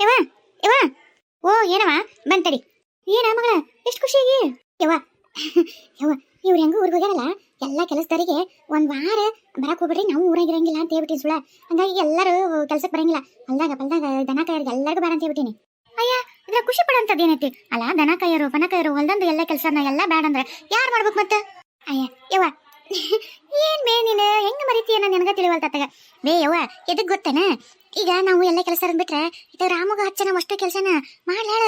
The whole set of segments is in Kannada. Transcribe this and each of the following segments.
ಯವ್ವ ಯವ್ವ ಓ ಏನವ ಬಂತಡಿ ಏನ ಮಗಳ ಎಷ್ಟು ಖುಷಿಯಾಗಿ ಯವ್ವ ಯವ್ವ ಇವ್ರು ಹೆಂಗೂ ಊರಿಗೆ ಹೋಗ್ಯಾರಲ್ಲ ಎಲ್ಲ ಕೆಲಸದವರಿಗೆ ಒಂದ್ ವಾರ ಬರಕ್ ಹೋಗ್ಬಿಡ್ರಿ ನಾವು ಊರಾಗಿರಂಗಿಲ್ಲ ಅಂತ ಹೇಳ್ಬಿಟ್ಟಿನಿ ಸುಳ ಹಂಗಾಗಿ ಎಲ್ಲರೂ ಕೆಲ್ಸಕ್ಕೆ ಬರಂಗಿಲ್ಲ ಹೊಲ್ದಾಗ ಪಲ್ದಾಗ ದನ ಕಾಯರಿಗೆ ಎಲ್ಲರಿಗೂ ಬೇಡ ಅಂತ ಹೇಳ್ಬಿಟ್ಟಿನಿ ಅಯ್ಯ ಇದ್ರ ಖುಷಿ ಪಡೋಂಥದ್ದು ಏನೈತಿ ಅಲ್ಲ ದನ ಕಾಯರು ಪನ ಕಾಯರು ಹೊಲ್ದಂದು ಎಲ್ಲ ಕೆಲಸನ ಎಲ್ಲ ಬೇಡ ಅಂದ್ರೆ ಯಾರು ಮಾಡ್ಬೇಕು ಮತ್ತೆ ಅಯ್ಯ ಯವ್ವ ಏನ್ ಬೇ ನೀನು ಹೆಂಗ ಮರಿತೀಯ ನನಗ ತಿಳಿವಲ್ತಾಗ ಬೇ ಯವ್ವ ಎದಕ್ ಗೊತ್ತೇನ ಈಗ ನಾವು ಎಲ್ಲ ಕೆಲಸ ಬಿಟ್ರೆ ಈಗ ರಾಮಗ ಹಚ್ಚನ ಅಷ್ಟು ಕೆಲಸನ ಮಾಡ್ಲಾಳ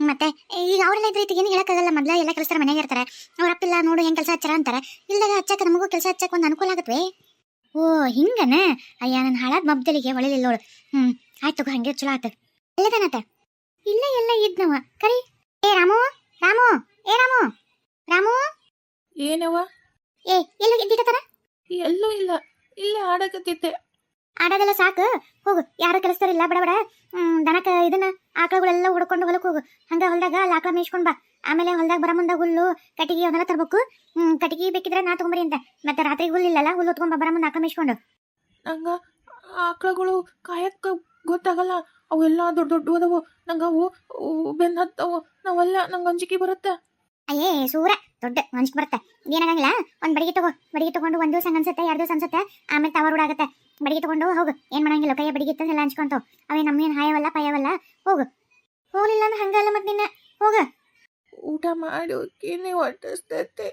ಮತ್ತೆ ಈಗ ಅವರೆಲ್ಲ ಇದ್ರೆ ಏನು ಹೇಳಕ್ಕಾಗಲ್ಲ. ಮೊದ್ಲ ಎಲ್ಲ ಕೆಲಸ ಮನೆಗೆ ಇರ್ತಾರೆ. ಅವ್ರ ಅಪ್ಪಿಲ್ಲ ನೋಡು ಹೆಂಗ್ ಕೆಲಸ ಹಚ್ಚಾರ ಅಂತಾರೆ. ಇಲ್ದಾಗ ಹಚ್ಚಕ್ಕ ನಮಗೂ ಕೆಲಸ ಹಚ್ಚಕ್ ಒಂದು ಅನುಕೂಲ ಆಗತ್ವೆ? ಓ ಹಿಂಗನ? ಅಯ್ಯ ನನ್ನ ಹಾಳಾದ ಮಬ್ದಲಿಗೆ ಒಳ್ಳೆಲಿಲ್ಲ ಅವಳು ಹ್ಮ್ ಆಯ್ತು ಹಂಗೆ ಚಲೋ ಆತ. ಎಲ್ಲದನತ? ಇಲ್ಲ ಎಲ್ಲ ಇದ್ನವ. ಕರಿ. ಏ ರಾಮು? ರಾಮು? ಏ ರಾಮು? ರಾಮು? ಏನವ ಏ ಎಲ್ಲ ಇದ್ದಿಟ್ಟತಾರ ಎಲ್ಲೂ ಇಲ್ಲ. ಇಲ್ಲೇ ಆಡಕತ್ತಿದ್ದೆ. ಆಡೋದೆಲ್ಲ ಸಾಕು. ಹೋಗು ಯಾರು ಕೆಲಸದವ್ರಿಲ್ಲ ಬಡ ಬಡ. ದನಕ ಇದನ್ನ ಆಕಳುಗಳೆಲ್ಲ ಹುಡ್ಕೊಂಡು ಹೊಲಕ್ಕೆ ಹೋಗು. ಹಂಗೆ ಹೊಲ್ದಾಗ ಅಲ್ಲಿ ಆಕಳ ಮೇಯಿಸ್ಕೊಂಡು ಬಾ. ಆಮೇಲೆ ಹೊಲ್ದಾಗ ಬರ ಮುಂದೆ ಹುಲ್ಲು ಕಟ್ಟಿಗೆ ಅವನ್ನೆಲ್ಲ ತರ್ಬೇಕು. ಕಟ್ಟಿಗೆ ಬೇಕಿದ್ರೆ ನಾ ತಗೊಂಬರಿ ಅಂತ ಮತ್ತೆ ರಾತ್ರಿ ಹುಲ್ಲಿಲ್ಲಲ್ಲ ಹುಲ್ಲು ಹೊತ್ಕೊಂಡ್ ಬರ ಮುಂದೆ ಆಕಳ ಮೇಯಿಸ್ಕೊಂಡು. ನಂಗ ಆಕಳುಗಳು ಕಾಯಕ್ಕೆ ಗೊತ್ತಾಗಲ್ಲ. ಅವೆಲ್ಲ ದೊಡ್ಡ ದೊಡ್ಡ ಅದಾವು ನಂಗ ಅವು ಬೆನ್ನ ಹತ್ತವು. ನಾವೆಲ್ಲ ನಂಗೆ ಅಂಜಿಕೆ ಬರುತ್ತೆ. ಅಯ್ಯೇ ಸೂರ. ದೊಡ್ಡ ಮನ್ಸಿಗೆ ಬರುತ್ತೆ. ಏನಾಗಂಗಿಲ್ಲ ಒಂದ್ ಬಡಿಗೆ ತಗೋ ಬಡಿಗೆ ತಗೊಂಡು ಒಂದ್ ದಿವಸ ಅನ್ಸುತ್ತೆ ಎರಡು ದಿವಸ ಅನ್ಸುತ್ತೆ ಆಮೇಲೆ ತವ ರೂಢಾಗತ್ತೆ ಬಡಿಗೆ ತಗೊಂಡು ಹೋಗು. ಏನ್ ಮಾಡಂಗಿಲ್ಲ ಕೈಯ ಬಡಿಗೆ ಇತ್ತಂದೆಲ್ಲ ಹಂಚ್ಕೊಂತಾವ್ ಅವೇ ಏನ್ ಹಾಯವಲ್ಲ ಪಾಯವಲ್ಲ ಹೋಗು. ಹೋಗ್ಲಿಲ್ಲ ಅಂದ್ರೆ ಹಂಗಲ್ಲ ಮತ್ ನಿನ್ನ. ಹೋಗ. ಊಟ ಮಾಡಿ ಏನೇ ಹೊಟ್ಟಿಸ್ತೈತೆ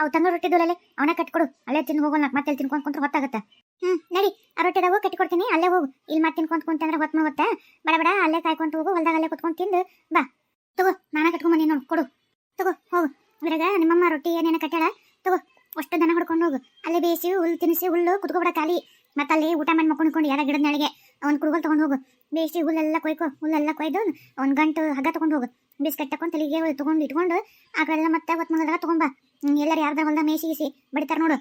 ಅವು ತಂಗ ರೊಟ್ಟಿ ದೂಲಲ್ಲಿ ಅವನ ಕಟ್ಕೊಡು. ಅಲ್ಲೇ ತಿಂದು ಹೋಗೋಣ ಮತ್ತೆ ತಿನ್ಕೊಂಡ್ ಕುಂತ್ರೆ ಹೊತ್ತಾಗತ್ತೆ. ಹ್ಮ್ ನಡಿ. ಆ ರೊಟ್ಟಿದಾವು ಕಟ್ಕೊಡ್ತೀನಿ ಅಲ್ಲೇ ಹೋಗು. ಇಲ್ಲಿ ಮತ್ತೆ ತಿನ್ಕೊಂತ ಕುಂತಂದ್ರೆ ಹೊತ್ತು ಹೋಗುತ್ತೆ ಬಡ ಬಡ ಅಲ್ಲೇ ಕಾಯ್ಕೊಂತ ಹೋಗು ಹೊಲ್ದಾಗ ಅಲ್ಲೇ ಕುತ್ಕೊಂಡ್ ತಿಂದು ಬಾ. ತಗೋ ನಾನ ಕಟ್ಕೊಂಬಂದಿ ನೋಡು ಕೊಡು. ತಗೋ ಹೋಗು. ಇದ್ರಾಗ ನಿಮ್ಮಮ್ಮ ರೊಟ್ಟಿ ಏನೇನ ಕಟ್ಟಾಳ ತಗೋ ಅಷ್ಟು ದನ ಹೊಡ್ಕೊಂಡು ಹೋಗು. ಅಲ್ಲೇ ಬೇಯಿಸಿ ಹುಲ್ಲು ತಿನ್ನಿಸಿ ಹುಲ್ಲು ಕುತ್ಕೊಬಿಡ ಖಾಲಿ. ಮತ್ತೆ ಅಲ್ಲಿ ಊಟ ಮಾಡಿ ಮಕ್ಕೊಂಡ್ಕೊಂಡು ಯಾರ ಗಿಡದ ನೆಳಗೆ ಅವ್ನು ಕುಡುಗೋಲ್ ತೊಗೊಂಡು ಹೋಗು. ಬೇಯಿಸಿ ಹುಲ್ಲೆಲ್ಲ ಕೊಯ್ಕೊ ಹುಲ್ಲೆಲ್ಲ ಕೊಯ್ದು ಒಂದು ಗಂಟು ಹಗ್ಗ ತೊಗೊಂಡು ಹೋಗು. ಬಿಸ್ಕೆಟ್ ತಕೊಂಡು ತಲೆಗೆ ತೊಗೊಂಡು ಇಟ್ಕೊಂಡು ಆ ಕಡೆ ಎಲ್ಲ ಮತ್ತೆ ಹೊತ್ತು ಮಗದಾಗ ತೊಗೊಂಬ ಎಲ್ಲರೂ ಯಾರ್ದ ಹೊಲ್ದ ಮೇಯಿಸಿ ಬಡಿತಾರ ನೋಡು.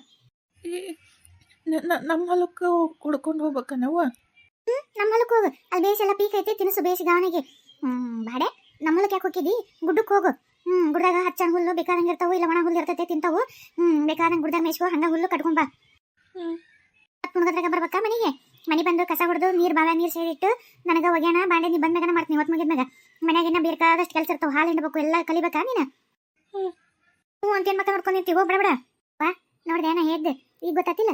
ನಮ್ಮ ಹೊಲಕ್ಕೆ ಕುಡ್ಕೊಂಡು ಹೋಗ್ಬೇಕನವ ನಮ್ಮ ಹೊಲಕ್ಕೆ ಹೋಗು. ಅಲ್ಲಿ ಬೇಯಿಸಿ ಎಲ್ಲ ಪೀಕ್ ಐತಿ ತಿನಿಸು ಬೇಯಿಸಿ ಗಾವನಿಗೆ ಹ್ಞೂ ಬಾಡೆ ನಮ್ಮ ಹೊಲಕ್ಕೆ ಯಾಕೆ ಹೋಗಿದ್ದಿ ಗುಡ್ಡಕ್ಕೆ ಹೋಗು. ಹ್ಮ್ ಗುಡ್ದಾಗ ಹಚ್ಚಂಗ ಹುಲ್ಲು ಬೇಕಾದಂಗ ಇರ್ತಾವು ಇಲ್ಲ ಒಣ ಹುಲ್ಲು ಇರ್ತೈತೆ ತಿಂತಾವು. ಹ್ಮ್ ಬೇಕಾದಂಗೆ ಗುಡ್ದಾಗ ಮೇಯಿಸ್ಕೊ ಹಂಗ ಹುಲ್ಲು ಕಟ್ಕೊಂಬ ಬಾ. ಹ್ಮ್. ಮುಣಗದ್ರಾಗ ಬರ್ಬೇಕಾ ಮನೆಗೆ? ಮನೆ ಬಂದು ಕಸ ಹೊಡೆದು ನೀರು ಬಾವ ನೀರು ಸೇರಿಟ್ಟು ನನಗೆ ಒಗ್ಯಾಣ ಬಾಂಡೆ ನೀ ಬಂದ್ಮ್ಯಾಗ ಮಾಡ್ತೀನಿ ಹೊತ್ತು ಮುಗಿದ್ಮ್ಯಾಗ. ಮನ್ಯಾಗಿನ್ನ ಬೇಕಾದಷ್ಟು ಕೆಲಸ ಇರ್ತಾವ ಹಾಲು ಹಿಂಡಬೇಕು ಎಲ್ಲ ಕಲಿಬೇಕಾ ನೀನ? ಹ್ಮ್. ಹ್ಞೂ ಅಂತೇನು ಮಕ್ಕ ನೋಡ್ಕೊಂಡು ನಿಂತೀವಿ ಬಿಡ ಬಿಡ. ವಾ ನೋಡ್ದೆ ನಾ ಹೇಗೆ ಈಗ ಗೊತ್ತಾತಿಲ್ಲ?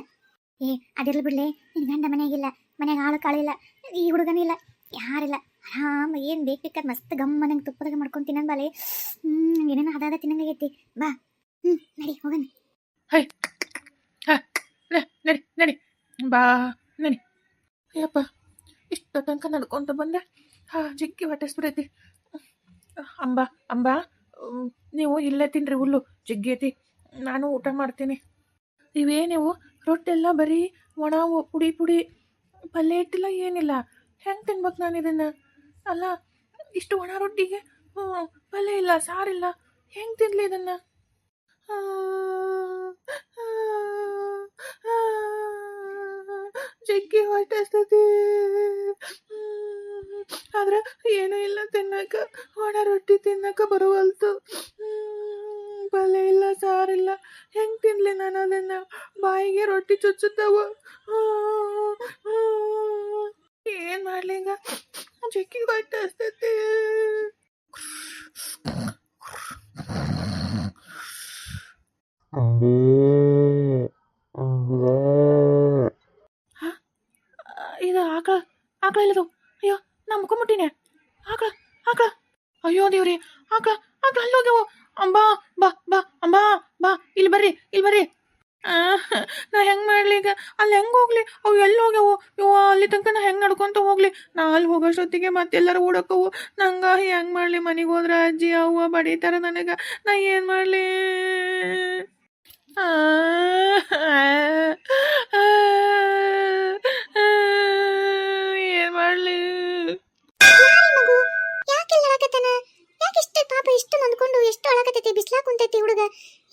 ಏ ಅದಿರ್ಲಿ ಬಿಡ್ಲಿ ನಿನ್ ಗಂಡ ಮನೆಯಾಗಿಲ್ಲ ಮನೆಯಾಗ ಆಳು ಕಾಳಿಲ್ಲ ಈ ಹುಡುಗನಿಲ್ಲ ಯಾರಿಲ್ಲ. ಆರಾಮ, ಏನು ಬೇಕು ಬೇಕಾದ್ರೆ ಮಸ್ತ್ ಗಮ್ಮನಂಗೆ ತುಪ್ಪದಾಗ ಮಾಡ್ಕೊಂಡು ತಿನ್ನಂಬಾಲೆ ಹ್ಞೂ ಏನೇನೋ ಹದಾದ ತಿನ್ನಂಗಾಗೈತಿ ಬಾ. ಹ್ಞೂ ನಡಿ, ಹೋಗಣ. ನ- ನಡಿ ನಡಿ. ಬಾ, ನಡಿ. ಅಯ್ಯಪ್ಪ, ಇಷ್ಟ ತನಕ ನಡ್ಕೊಂತ ಬಂದೆ. ಹಾ ಜಿಗ್ಗಿ ಹೊಟ್ಟೆಸ್ಬಿಡೈತಿ ಅಂಬ ಅಂಬ ನೀವು ಇಲ್ಲೇ ತಿನ್ರಿ, ಹುಲ್ಲು. ಜಿಗ್ಗಿ ಐತಿ. ನಾನು ಊಟ ಮಾಡ್ತೀನಿ. ಇವೇ ನೀವು ರೊಟ್ಟೆಲ್ಲ, ಬರೀ ಒಣ ಪುಡಿ ಪುಡಿ. ಪಲ್ಯ ಇಟ್ಟಿಲ್ಲ, ಏನಿಲ್ಲ. ಹೆಂಗೆ ತಿನ್ಬೇಕು ನಾನು ಇದನ್ನು ಅಲ್ಲ, ಇಷ್ಟು ಒಣ ರೊಟ್ಟಿಗೆ? ಪಲ್ಯ ಇಲ್ಲ ಸಾರಿಲ್ಲ ಹೆಂಗೆ ತಿನ್ಲಿ ಇದನ್ನು? ಜಗ್ಗಿ ಹೊಟ್ಟೆಸ್ತತಿ ಆದ್ರೆ ಏನೂ ಇಲ್ಲ ತಿನ್ನಕ ಒಣ ರೊಟ್ಟಿ ತಿನ್ನಕ ಬರುವಲ್ತು. ಪಲ್ಯ ಇಲ್ಲ ಸಾರಿಲ್ಲ ಹೆಂಗ್ ತಿನ್ಲಿ ನಾನು ಅದನ್ನ? ಬಾಯಿಗೆ ರೊಟ್ಟಿ ಚುಚ್ಚುತ್ತವ. ಏನ್ ಮಾಡ್ಲಿಂಗ? ಜಗ್ಗಿ ಹೊಟ್ಟೆಸ್ತತಿ ಇದು ಆಕಳ ಆಕಳ ಇಲ್ಲದು ಅಯ್ಯೋ ನಾ ಮುಖಮುಟ್ಟಿನೇ ಆಕಳ ಆಕಳ. ಅಯ್ಯೋ ದೇವ್ರಿ ಆಕಳ ಆಕಳ ಅಲ್ಲಿ ಹೋಗ್ಯವು ಅಂಬಾ ಬಾ ಬಾ ಅಂಬಾ ಬಾ. ಇಲ್ಲಿ ಬರ್ರಿ ಇಲ್ಲಿ ಬರ್ರಿ. ನಾ ಹೆಂಗ್ ಮಾಡ್ಲಿ ಈಗ? ಅಲ್ಲಿ ಹೆಂಗ್ ಹೋಗ್ಲಿ? ಅವು ಎಲ್ಲಿ ಹೋಗ್ಯವು? ಇವ ಅಲ್ಲಿ ತನಕ ನಾ ಹೆಂಗ್ ನಡ್ಕೊಂತ ಹೋಗ್ಲಿ? ನಾ ಅಲ್ಲಿ ಹೋಗೋಷ್ಟೊತ್ತಿಗೆ ಮತ್ತೆಲ್ಲರೂ ಓಡಕ್ಕವು ನಂಗ ಹೆಂಗ್ ಮಾಡ್ಲಿ? ಮನೆಗೆ ಹೋದ್ರ ಅಜ್ಜಿ, ಅವ್ವ ಬಡಿತಾರ ನನಗ. ನಾ ಏನ್ ಮಾಡ್ಲಿ? ಏನ್ ಮಾಡ್ಲಿ? ಯಾಕೆ ಇಷ್ಟ ಪಾಪ ಇಷ್ಟು ನಂದ್ಕೊಂಡು, ಎಷ್ಟು ಅಳಕತ್ತೈತಿ ಬಿಸ್ಲಾ ಕುಂತೈತಿ ಹುಡುಗ?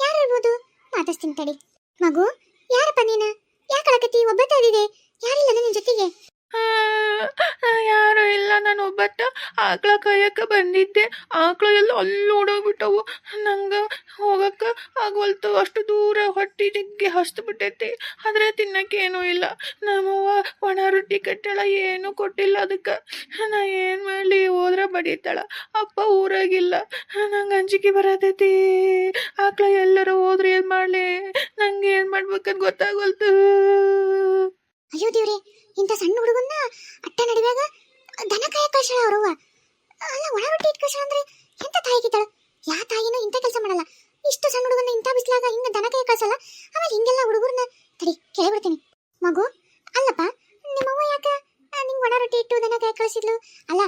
ಯಾರು ಇರ್ಬೋದು ಮಾತಾಡ್ತೀನಿ ತಡಿ. ಮಗು, ಯಾರಪ್ಪ ನೀನ? ಕಳಕತಿ ಒಬ್ಬತ್ತ ಇದಿದೆ ಯಾರಿಲ್ಲ ನಿನ್ನ ಜೊತೆಗೆ? ಯಾರು ಇಲ್ಲ. ನಾನು ಒಬ್ಬತ್ತ ಆಕಳ ಕಾಯಕ ಬಂದಿದ್ದೆ. ಆಕಳ ಎಲ್ಲ ಅಲ್ಲಿ ಓಡೋಗ್ಬಿಟ್ಟವು. ನಂಗ ಹೋಗಕ್ಕ ಆಗವಲ್ತು. ಅಷ್ಟು ದೂರ ಹೊಟ್ಟಿ ಜಗ್ಗಿ ಹಸ್ತು ಬಿಟ್ಟೈತಿ ಆದ್ರೆ ತಿನ್ನಕ್ಕೇನೂ ಇಲ್ಲ. ನಮ್ಮವ್ವ ಒಣ ರೊಟ್ಟಿ ಕಟ್ಟಳ, ಏನು ಕೊಟ್ಟಿಲ್ಲ ಅದಕ್ಕೆ. ನಾ ಏನು ಬಡಿತಾಳ. ಅಪ್ಪ ಊರಾಗಿಲ್ಲ. ನಂಗೆ ಅಂಜಿಕೆ ಬರತೈತಿ. ಆಕಳ ಎಲ್ಲರೂ ಹೋದ್ರೆ ಏನು ಮಾಡಲಿ? ನಂಗೆ ಏನ್ ಮಾಡ್ಬೇಕಂತ ಗೊತ್ತಾಗೋಲ್ತು. ಅಯ್ಯೋ ದೇವ್ರಿ ಇಂಥ ಸಣ್ಣ ಹುಡುಗನ್ನ ಅಟ್ಟ ನಡುವಾಗ ದನ ಕಾಯ ಕಳ್ಸಳ ಅವ್ರವ್ವ ಅಲ್ಲ ಒಳ ರೊಟ್ಟಿ ಇಟ್ ಕಳ್ಸಾಳ ಅಂದ್ರೆ ಎಂತ ತಾಯಿ ಕಿತ್ತಾಳ? ಯಾ ತಾಯಿನ ಇಂಥ ಕೆಲಸ ಮಾಡಲ್ಲ. ಇಷ್ಟು ಸಣ್ಣ ಹುಡುಗನ್ನ ಇಂಥ ಬಿಸ್ಲಾಗ ಹಿಂಗ ದನ ಕಾಯ ಕಳ್ಸಲ್ಲ ಆಮೇಲೆ ಹಿಂಗೆಲ್ಲ ಹುಡುಗರನ್ನ ತಡಿ ಕೆಳಗೆ ಬಿಡ್ತೀನಿ ಮಗು ಅಲ್ಲಪ್ಪ ನಿಮ್ಮವ್ವ ಯಾಕ ನಿಂಗೆ ಒಣ ರೊಟ್ಟಿ ಇಟ್ಟು ದನ ಕಾಯ ಕಳ್ಸಿದ್ಲು? ಅಲ್ಲ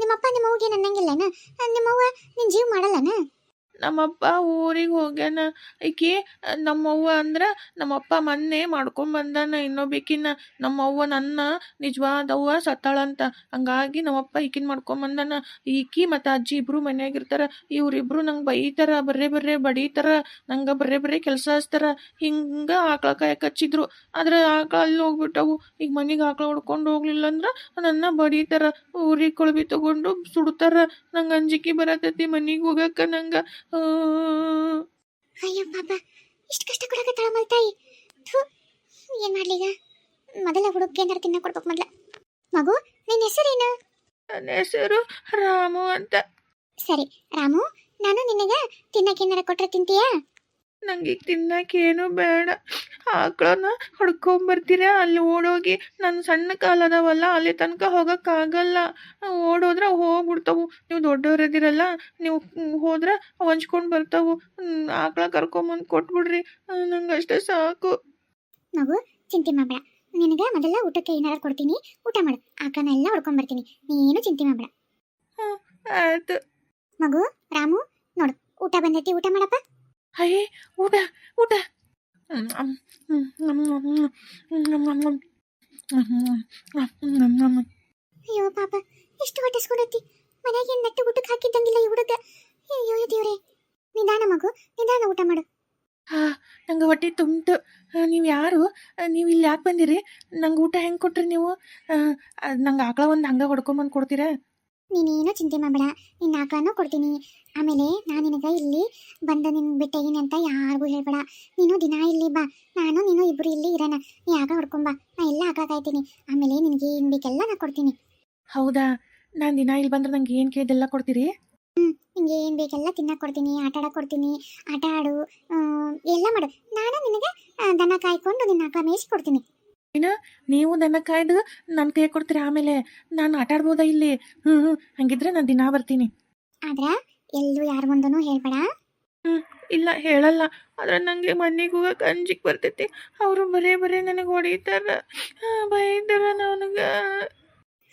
ನಿಮ್ಮಪ್ಪ ನಿಮ್ಮವ್ಗೆ ನನ್ನಂಗಿಲ್ಲನ? ಆ, ನಿಮ್ಮವ್ವ ನಿನ್ ಜೀವ ಮಾಡಲ್ಲನ? ನಮ್ಮಪ್ಪ ಊರಿಗೆ ಹೋಗ್ಯಾನ. ಈಕಿ ನಮ್ಮವ್ವ ಅಂದ್ರೆ ನಮ್ಮಪ್ಪ ಮೊನ್ನೆ ಮಾಡ್ಕೊಂಡ್ ಬಂದಾನ. ಇನ್ನೊಬ್ಬಿಕಿನ ನಮ್ಮವ್ವ ನನ್ನ ನಿಜವಾದವ್ವ ಸತ್ತಾಳಂತ ಹಂಗಾಗಿ ನಮ್ಮಪ್ಪ ಈಕಿನ ಮಾಡ್ಕೊಂಡ್ ಬಂದಾನ. ಈಕಿ ಮತ್ತು ಅಜ್ಜಿ ಇಬ್ರು ಮನೆಯಾಗಿರ್ತಾರ ಇವ್ರಿಬ್ರು ನಂಗೆ ಬೈತಾರ, ಬರ್ರೆ ಬರ್ರೆ ಬಡೀತಾರ. ನಂಗೆ ಬರ್ರೆ ಬರ್ರೆ ಕೆಲಸ ಹಚ್ತಾರ. ಹಿಂಗೆ ಆಕಳ ಕಾಯಕ್ಕೆ ಹಚ್ಚಿದ್ರು. ಆದ್ರೆ ಆಕಳ ಅಲ್ಲಿ ಹೋಗ್ಬಿಟ್ಟವು. ಈಗ ಮನೆಗೆ ಆಕಳ ಹೊಡ್ಕೊಂಡು ಹೋಗ್ಲಿಲ್ಲ ಅಂದ್ರೆ ನನ್ನ ಬಡೀತಾರ. ಊರಿಗೆ ಕೊಳಬಿ ತಗೊಂಡು ಸುಡ್ತಾರ. ನಂಗೆ ಅಂಜಿಕೆ ಬರತೈತಿ ಮನೆಗೆ ಹೋಗಕ್ಕೆ ನಂಗೆ. ಅಯ್ಯೋ ಪಾಪ ಇಷ್ಟು ಕಷ್ಟ ಕೊಡಕತ್ತಾಳ ಮಲ್ತಾಯಿ. ಥು ಏನ್ ಮಾಡ್ಲೀಗ? ಮೊದಲ ಹುಡುಗ ಏನಾರ ತಿನ್ನ ಕೊಡ್ಬೇಕು ಮೊದ್ಲ. ಮಗು ನಿನ್ನ ಹೆಸರೇನು? ನನ್ನ ಹೆಸರು ರಾಮು ಅಂತ. ಸರಿ ರಾಮು ನಾನು ನಿನಗೆ ತಿನ್ನಕ್ಕೆ ಏನಾರ ಕೊಟ್ರೆ ತಿಂತೀಯಾ? ನಂಗೆ ಈಗ ತಿನ್ನಕ್ಕೆ ಏನು ಬೇಡ. ಆಕಳನ್ನ ಹೊಡ್ಕೊಂಬರ್ತೀರಾ? ಅಲ್ಲಿ ಓಡೋಗಿ ನನ್ನ ಸಣ್ಣ ಕಾಲ ಅದಾವಲ್ಲ ಅಲ್ಲಿ ತನಕ ಹೋಗೋಕ್ಕಾಗಲ್ಲ. ಓಡೋದ್ರೆ ಹೋಗ್ಬಿಡ್ತಾವು. ನೀವು ದೊಡ್ಡವರಿದ್ದೀರಲ್ಲ ನೀವು ಹೋದ್ರೆ ಹೊಂಚ್ಕೊಂಡು ಬರ್ತಾವು. ಆಕಳ ಕರ್ಕೊಂಬಂದು ಕೊಟ್ಬಿಡ್ರಿ. ನಂಗೆ ಅಷ್ಟೇ ಸಾಕು. ನಾವು ಚಿಂತೆ ಮಾಡಬೇಡ. ನಿನಗೆ ಮೊದಲ ಊಟಕ್ಕೆ ಏನಾರ ಕೊಡ್ತೀನಿ. ಊಟ ಮಾಡು. ಆಕಳನ್ನ ಎಲ್ಲ ಹೊಡ್ಕೊಂಡ್ ಬರ್ತೀನಿ ನೀನು ಚಿಂತೆ ಮಾಡಬೇಡ. ಆಯ್ತು. ಮಗು ರಾಮು ನೋಡು. ಊಟ ಬಂದೈತಿ ಊಟ ಮಾಡಪ್ಪ. 哎，五百，五百，嗯嗯嗯嗯嗯嗯嗯 ಹ್ಮ್ ಅಯ್ಯೋ ಪಾಪ ಎಷ್ಟು ಹೊಟ್ಟಿಸ್ಕೊಂಡೈತಿ ಮನೆಯಾಗ ಏನು ನಟ್ಟು ಊಟಕ್ಕೆ ಹಾಕಿದ್ದಂಗಿಲ್ಲ ಈ ಹುಡುಗ ಅಯ್ಯೋ ದೇವ್ರೆ ನಿಧಾನ ಮಗು ನಿಧಾನ ಊಟ ಮಾಡು ಹಾ ನಂಗೆ ಹೊಟ್ಟೆ ತುಂಬಿತು ನೀವು ಯಾರು ನೀವು ಇಲ್ಲಿ ಯಾಕೆ ಬಂದಿರಿ ನಂಗೆ ಊಟ ಹೆಂಗೆ ಕೊಟ್ರಿ ನೀವು ನಂಗೆ ಆಕಳ ಒಂದು ಹಂಗೆ ಹೊಡ್ಕೊಂಬಂದು ಕೊಡ್ತೀರಾ ನೀನೇನು ಚಿಂತೆ ಮಾಡಬೇಡ. ನಿನ್ನ ಆಕಳನ್ನು ಕೊಡ್ತೀನಿ. ಆಮೇಲೆ ನಾನು ನಿನಗೆ ಇಲ್ಲಿ ಬಂದು ನಿನ್ನ ಬಿಟ್ಟೇನಿ ಅಂತ ಯಾರಿಗೂ ಹೇಳ್ಬೇಡ. ನೀನು ದಿನ ಇಲ್ಲಿ ಬಾ. ನಾನು ನೀನು ಇಬ್ಬರು ಇಲ್ಲಿ ಇರೋಣ. ನೀ ಆಗ ಹೊಡ್ಕೊಂಬ ನಾ ಎಲ್ಲ ಆಗ ಕಾಯ್ತೀನಿ. ಆಮೇಲೆ ನಿನಗೆ ಏನು ಬೇಕೆಲ್ಲ ನಾ ಕೊಡ್ತೀನಿ. ಹೌದಾ? ನಾನು ದಿನ ಇಲ್ಲಿ ಬಂದ್ರೆ ನಂಗೆ ಏನು ಕೇಳಿದೆಲ್ಲ ಕೊಡ್ತೀರಿ? ನಿಂಗೆ ಏನು ಬೇಕೆಲ್ಲ ತಿನ್ನ ಕೊಡ್ತೀನಿ ಆಟ ಆಡಕ್ಕೆ ಕೊಡ್ತೀನಿ ಆಟ ಆಡು ಎಲ್ಲ ಮಾಡು. ನಾನು ನಿನಗೆ ದನ ಕಾಯ್ಕೊಂಡು ನಿನ್ನ ಆಕಳ ಮೇಯಿಸಿ ಕೊಡ್ತೀನಿ. ನೀವು ನನ್ನ ಕಾಯ್ದು ನನ್ನ ಕೈ ಕೊಡ್ತೀರಿ? ಆಮೇಲೆ ನಾನು ಆಟ ಆಡ್ಬೋದಾ ಇಲ್ಲಿ? ಹ್ಞೂ ಹ್ಞೂ ಹಂಗಿದ್ರೆ ನಾನು ದಿನ ಬರ್ತೀನಿ. ಆದ್ರೆ ಎಲ್ಲೂ ಯಾರ ಹೇಳ್ಬೇಡ. ಇಲ್ಲ ಹೇಳಲ್ಲ. ಆದ್ರೆ ನನಗೆ ಮನೆಗೆ ಹೋಗಕ್ಕೆ ಅಂಜಿಕೆ ಬರ್ತೈತಿ. ಅವರು ಬರೇ ಬರೇ ನನಗೆ ಹೊಡಿತಾರ. ಬೈತಾರ ನನಗೆ.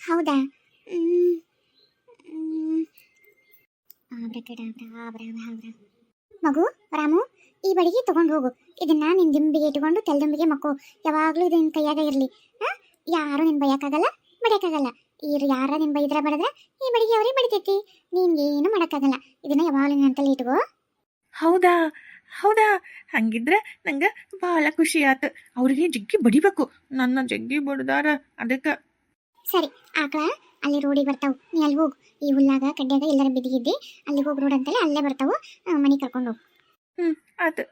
ಹೌದಾ? ಹ್ಮ್. ಹ್ಮ್. ಆಬ್ರಬಾಬ್ರ. ಮಗು ರಾಮು ಈ ಬಡಿಗೆ ತಗೊಂಡು ಹೋಗು. ಇದನ್ನ ನಿನ್ ದಿಂಬಿಗೆ ಇಟ್ಕೊಂಡು ತೆಲ್ದಿಂಬಿಗೆ ಮಕ್ಕೋ. ಯಾವಾಗ್ಲೂ ಇದು ನಿನ್ ಕೈಯಾಗ ಇರ್ಲಿ. ಯಾರು ನಿನ್ ಬೈಯಕ್ಕಾಗಲ್ಲ ಬಡಿಯಕ್ಕಾಗಲ್ಲ. ಇವ್ರು ಯಾರ ನಿನ್ ಬೈದ್ರ ಬಡದ್ರ ಈ ಬಡಿಗೆ ಅವರೇ ಬಡಿತೈತಿ. ಏನು ಮಾಡಕ್ಕಾಗಲ್ಲ. ಇದನ್ನ ಯಾವಾಗಲೂ ತಲೆ ಇಟ್ಕೋ. ಹೌದಾ? ಹೌದಾ? ಹಂಗಿದ್ರೆ ನಂಗೆ ಭಾಳ ಖುಷಿ ಆತು. ಅವ್ರಿಗೆ ಜಗ್ಗಿ ಬಡಿಬೇಕು. ನನ್ನ ಜಗ್ಗಿ ಬಡ್ದಾರ ಅದಕ್ಕೆ. ಸರಿ ಆಕಳ. ಅಲ್ಲಿ ರೋಡಿಗೆ ಬರ್ತಾವು. ನೀ ಅಲ್ಲಿ ಹೋಗು. ಈ ಹುಲ್ಲಾಗ ಕಡ್ಡ್ಯಾಗ ಎಲ್ಲರ ಬಿದ್ದಿಗಿದ್ದಿ ಅಲ್ಲಿ ಹೋಗಿ ರೋಡ್ ಅಂತಲೇ ಅಲ್ಲೇ ಬರ್ತಾವು ಮನೆ ಕರ್ಕೊಂಡು ಹೋಗು. ಆತು.